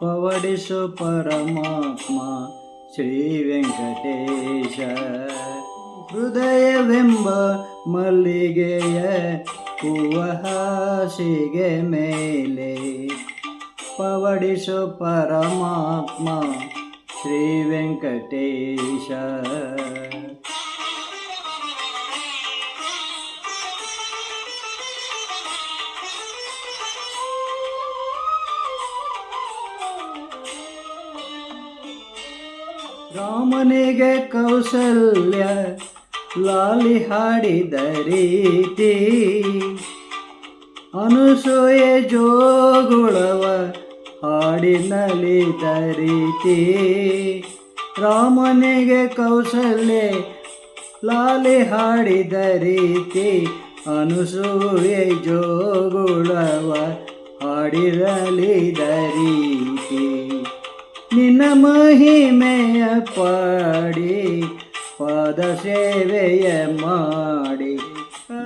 ಪವಡಿಸು ಪರಮಾತ್ಮ ಶ್ರೀ ವೆಂಕಟೇಶ ಹೃದಯವೆಂಬ ಮಲ್ಲಿಗೆಯ ಹೂವ ಹಾಸಿಗೆ ಮೇಲೆ ಪವಡಿಸು ಪರಮಾತ್ಮ ವೆಂಕಟೇಶ. ರಾಮನಿಗೆ ಕೌಸಲ್ಯ ಲಾಲಿ ಹಾಡಿದ ರೀತಿ. ಅನುಸೂಯೆ ಜೋಗುಳವ ಹಾಡಿನಲಿದ ತರೀತಿ. ರಾಮನಿಗೆ ಕೌಶಲ್ಯ, ಲಾಲಿ ಹಾಡಿದ ರೀತಿ ಅನುಸೂಯೆ ಜೋಗುಳವ ಹಾಡಿರಲಿ ದರೀತಿ ನಿನ್ನ ಮಹಿಮೆಯ ಪಾಡಿ, ಪಾದ ಸೇವೆಯ ಮಾಡಿ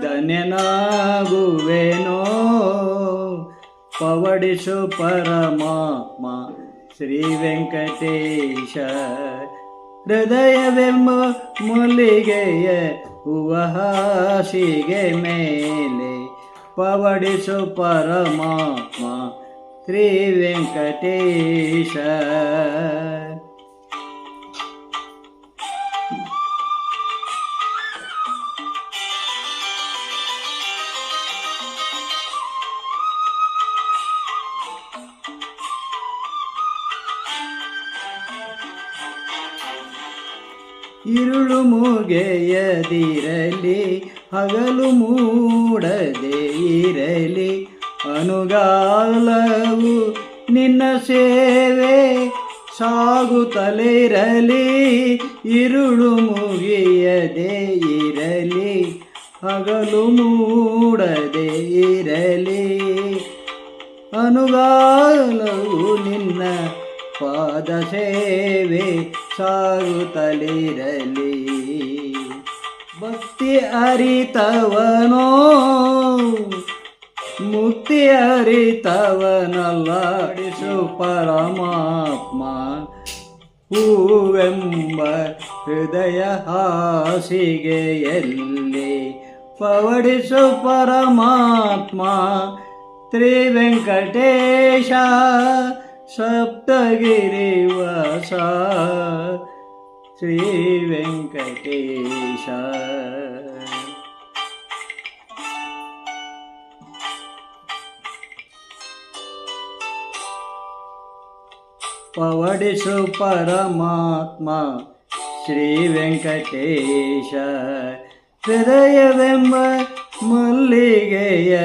ಧನ್ಯನಾಗುವೆನೋ. ಪವಡಿಸು ಪರಮಾತ್ಮ ಶ್ರೀ ವೆಂಕಟೇಶ ಹೃದಯವೆಂಬ ಮುಲಿಗೆಯ ಹೂವ ಹಾಸಿಗೆ ಮೇಲೆ ಪವಡಿಸು ಪರಮಾತ್ಮ ಶ್ರೀ ವೆಂಕಟೇಶ ഇരുളു ಮುಗೆಯದಿರಲಿ ಹಗಲು ಮೂಡದೆ ಇರಲಿ ಅನುಗಾಲವು ನಿನ್ನ ಸೇವೆ ಸಾಗುತ್ತಲಿರಲಿ ಇರುಳು ಮುಗಿಯದೆ ಇರಲಿ ಹಗಲು ಮೂಡದೆ ಇರಲಿ ಅನುಗಾಲವು ನಿನ್ನ ಪಾದ ಸೇವೆ ಸಾರುತ್ತಲಿರಲಿ. ಭಕ್ತಿ ಅರಿತವನೋ? ಮುಕ್ತಿ ಅರಿತವನಲ್ಲಾಡಿಸು ಪರಮಾತ್ಮ ಹೂವೆಂಬ ಹೃದಯ ಹಾಸಿಗೆಯಲ್ಲಿ. ಪವಡಿಸು ಪರಮಾತ್ಮ ಶ್ರೀ ವೆಂಕಟೇಶ ಸಪ್ತಗಿರಿವಾಸ ಶ್ರೀ ವೆಂಕಟೇಶ ಪವಡಿಸು ಪರಮಾತ್ಮ ಶ್ರೀ ವೆಂಕಟೇಶ ಹೃದಯವೆಂಬ ಮಲ್ಲಿಗೆಯ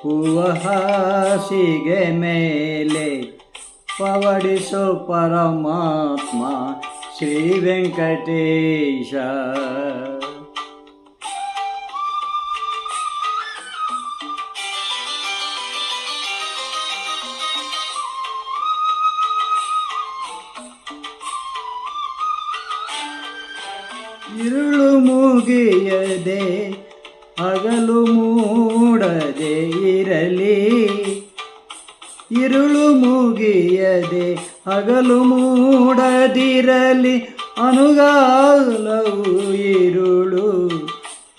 ಹೂವ ಹಾಸಿಗೆ ಮೇಲೆ ಪವಡಿಸು ಪರಮಾತ್ಮ ಶ್ರೀ ವೆಂಕಟೇಶ. ಇರುಳು ಮುಗಿಯದೆ ಹಗಲು ಮೂಡದೆ ಇರಲಿ. ಇರುಳು ಮುಗಿಯದೆ ಹಗಲು ಮೂಡದಿರಲಿ ಅನುಗಾಲವು ಇರುಳು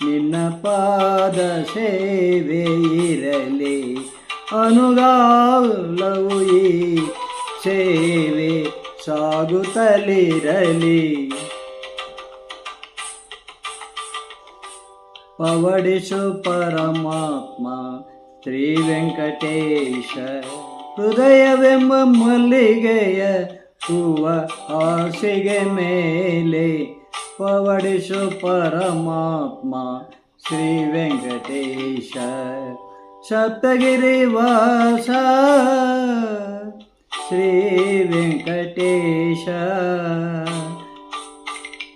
ನಿನ್ನ ಪಾದ ಸೇವೆ ಇರಲಿ ಅನುಗಾಲವು ಈ ಸೇವೆ ಸಾಗುತ್ತಲಿರಲಿ ಪವಡಿಸು ಪರಮಾತ್ಮ ಶ್ರೀ ವೆಂಕಟೇಶ ಹೃದಯವೆಂಬ ಮಲ್ಲಿಗೆಯ ಹೂವ ಹಾಸಿಗೆ ಮೇಲೆ ಪವಡಿಸು ಪರಮಾತ್ಮ ಶ್ರೀ ವೆಂಕಟೇಶ. ಸಪ್ತಗಿರಿ ವಾಸ ಶ್ರೀ ವೆಂಕಟೇಶ.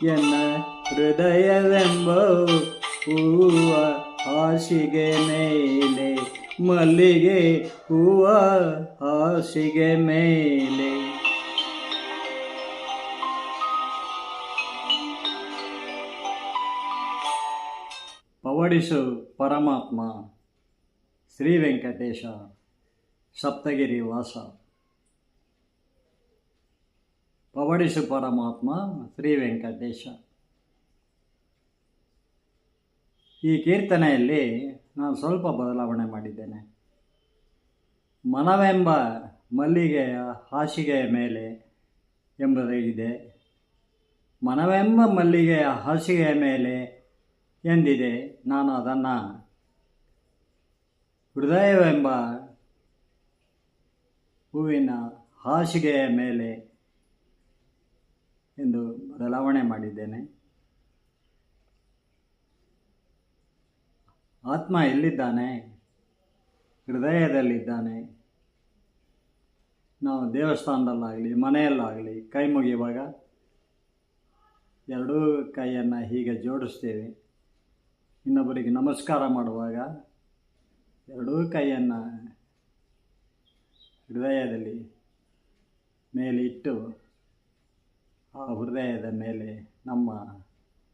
ಎನ್ನ ಹೃದಯವೆಂಬ ಹೂವ ಹಾಸಿಗೆ ಮೇಲೆ ಮಲ್ಲಿಗೆ ಹೂವ, ಹಾಸಿಗೆ ಮೇಲೆ. ಪವಡಿಸು ಪರಮಾತ್ಮ, ಶ್ರೀ ವೆಂಕಟೇಶ, ಸಪ್ತಗಿರಿ ವಾಸ. ಪವಡಿಸು ಪರಮಾತ್ಮ, ಶ್ರೀ ವೆಂಕಟೇಶ. ಈ ಕೀರ್ತನೆಯಲ್ಲಿ ನಾನು ಸ್ವಲ್ಪ ಬದಲಾವಣೆ ಮಾಡಿದ್ದೇನೆ. ಮನವೆಂಬ ಮಲ್ಲಿಗೆಯ ಹಾಸಿಗೆಯ ಮೇಲೆ ಎಂಬುದಾಗಿದೆ ಮನವೆಂಬ ಮಲ್ಲಿಗೆಯ ಹಾಸಿಗೆಯ ಮೇಲೆ ಎಂದಿದೆ. ನಾನು ಅದನ್ನು ಹೃದಯವೆಂಬ ಹೂವಿನ ಹಾಸಿಗೆಯ ಮೇಲೆ ಎಂದು ಬದಲಾವಣೆ ಮಾಡಿದ್ದೇನೆ. ಆತ್ಮ ಎಲ್ಲಿದ್ದಾನೆ? ಹೃದಯದಲ್ಲಿದ್ದಾನೆ. ನಾವು ದೇವಸ್ಥಾನದಲ್ಲಾಗಲಿ, ಮನೆಯಲ್ಲಾಗಲಿ ಕೈ ಮುಗಿಯುವಾಗ ಎರಡೂ ಕೈಯನ್ನು ಹೀಗೆ ಜೋಡಿಸ್ತೇವೆ. ಇನ್ನೊಬ್ಬರಿಗೆ ನಮಸ್ಕಾರ ಮಾಡುವಾಗ ಎರಡೂ ಕೈಯನ್ನು ಹೃದಯದಲ್ಲಿ ಮೇಲಿಟ್ಟು ಆ ಹೃದಯದ ಮೇಲೆ, ನಮ್ಮ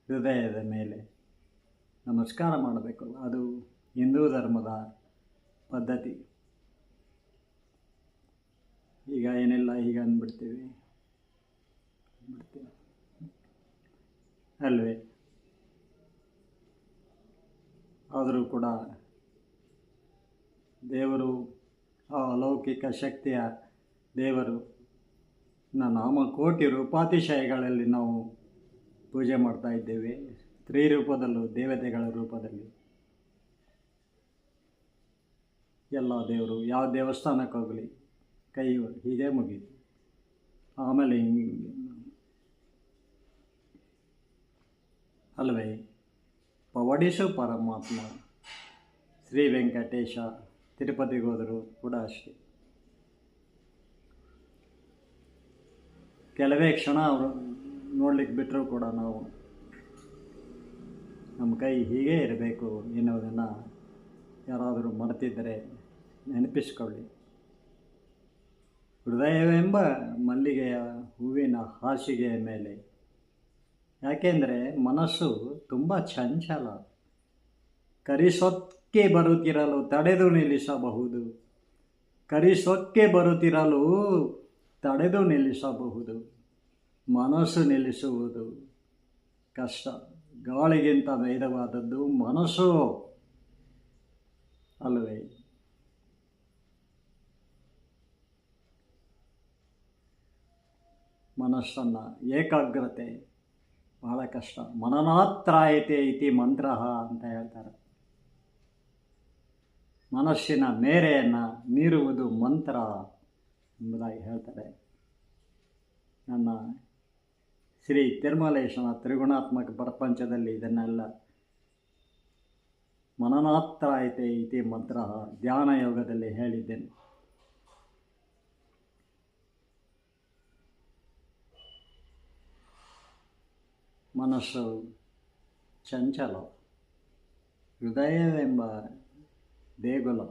ಹೃದಯದ ಮೇಲೆ ನಮಸ್ಕಾರ ಮಾಡಬೇಕು. ಅದು ಹಿಂದೂ ಧರ್ಮದ ಪದ್ಧತಿ. ಈಗ ಏನಿಲ್ಲ, ಈಗ ಅಂದ್ಬಿಡ್ತೀವಿ. ಅಲ್ವೇ? ಆದರೂ ಕೂಡ ದೇವರು, ಆ ಅಲೌಕಿಕ ಶಕ್ತಿಯ ದೇವರು ನಾಮ ಕೋಟಿ ರೂಪಾತಿಶಯಗಳಲ್ಲಿ ನಾವು ಪೂಜೆ ಮಾಡ್ತಾ ಇದ್ದೇವೆ. ಸ್ತ್ರೀ ರೂಪದಲ್ಲೂ ದೇವತೆಗಳ ರೂಪದಲ್ಲಿ. ಎಲ್ಲ ದೇವರು, ಯಾವ ದೇವಸ್ಥಾನಕ್ಕೆ ಹೋಗಲಿ, ಕೈ ಹೀಗೆ ಮುಗೀತು ಆಮೇಲೆ ಅಲ್ವೇ, ಪವಡಿಸು ಪರಮಾತ್ಮ, ಶ್ರೀ ವೆಂಕಟೇಶ, ತಿರುಪತಿಗೆ ಹೋದರೂ ಕೂಡ ಅಷ್ಟೇ. ಕೆಲವೇ ಕ್ಷಣ ಅವರು ನೋಡ್ಲಿಕ್ಕೆ ಬಿಟ್ಟರು ಕೂಡ ನಾವು ನಮ್ಮ ಕೈ ಹೀಗೇ ಇರಬೇಕು ಎನ್ನುವುದನ್ನು ಯಾರಾದರೂ ಮರೆತಿದ್ದರೆ ನೆನಪಿಸಿಕೊಳ್ಳಿ. ಹೃದಯವೆಂಬ ಮಲ್ಲಿಗೆಯ ಹೂವಿನ ಹಾಸಿಗೆಯ ಮೇಲೆ. ಯಾಕೆಂದರೆ ಮನಸ್ಸು ತುಂಬ ಚಂಚಲ. ಕರಿಸೊಕ್ಕೆ ಬರುತ್ತಿರಲು ತಡೆದು ನಿಲ್ಲಿಸಬಹುದು. ಕರಿಸೊಕ್ಕೆ ಬರುತ್ತಿರಲು ತಡೆದು ನಿಲ್ಲಿಸಬಹುದು. ಮನಸ್ಸು ನಿಲ್ಲಿಸುವುದು ಕಷ್ಟ. ಗಾಳಿಗಿಂತ ವೇದವಾದದ್ದು ಮನಸ್ಸು. ಅಲ್ಲವೇ ಮನಸ್ಸನ್ನು ಏಕಾಗ್ರತೆ ಬಹಳ ಕಷ್ಟ. ಮನನಾತ್ರಾಯತೆ ಇತಿ ಮಂತ್ರ ಅಂತ ಹೇಳ್ತಾರೆ. ಮನಸ್ಸಿನ ಮೇರೆಯನ್ನು ಮೀರುವುದು ಮಂತ್ರ ಎಂಬುದಾಗಿ ಹೇಳ್ತಾರೆ. ನನ್ನ ಶ್ರೀ ತಿರುಮಲೇಶನ ತ್ರಿಗುಣಾತ್ಮಕ ಪ್ರಪಂಚದಲ್ಲಿ ಇದನ್ನೆಲ್ಲ ಮನನಾತ್ರಾಯತೆ ಇತಿ ಮಂತ್ರ ಧ್ಯಾನ ಯೋಗದಲ್ಲಿ ಹೇಳಿದ್ದೇನೆ. ಮನಸ್ಸು ಚಂಚಲ, ಹೃದಯವೆಂಬ ದೇಗುಲ,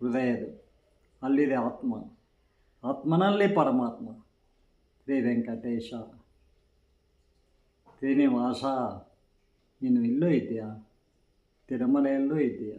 ಹೃದಯದ, ಅಲ್ಲಿದೆ ಆತ್ಮ, ಆತ್ಮನಲ್ಲಿ ಪರಮಾತ್ಮ, ಶ್ರೀ ವೆಂಕಟೇಶ ಶ್ರೀನಿವಾಸ ನೀನು ಇಲ್ಲೂ ಇದೆಯಾ ತಿರುಮಲೆಯಲ್ಲೂ ಇದೆಯಾ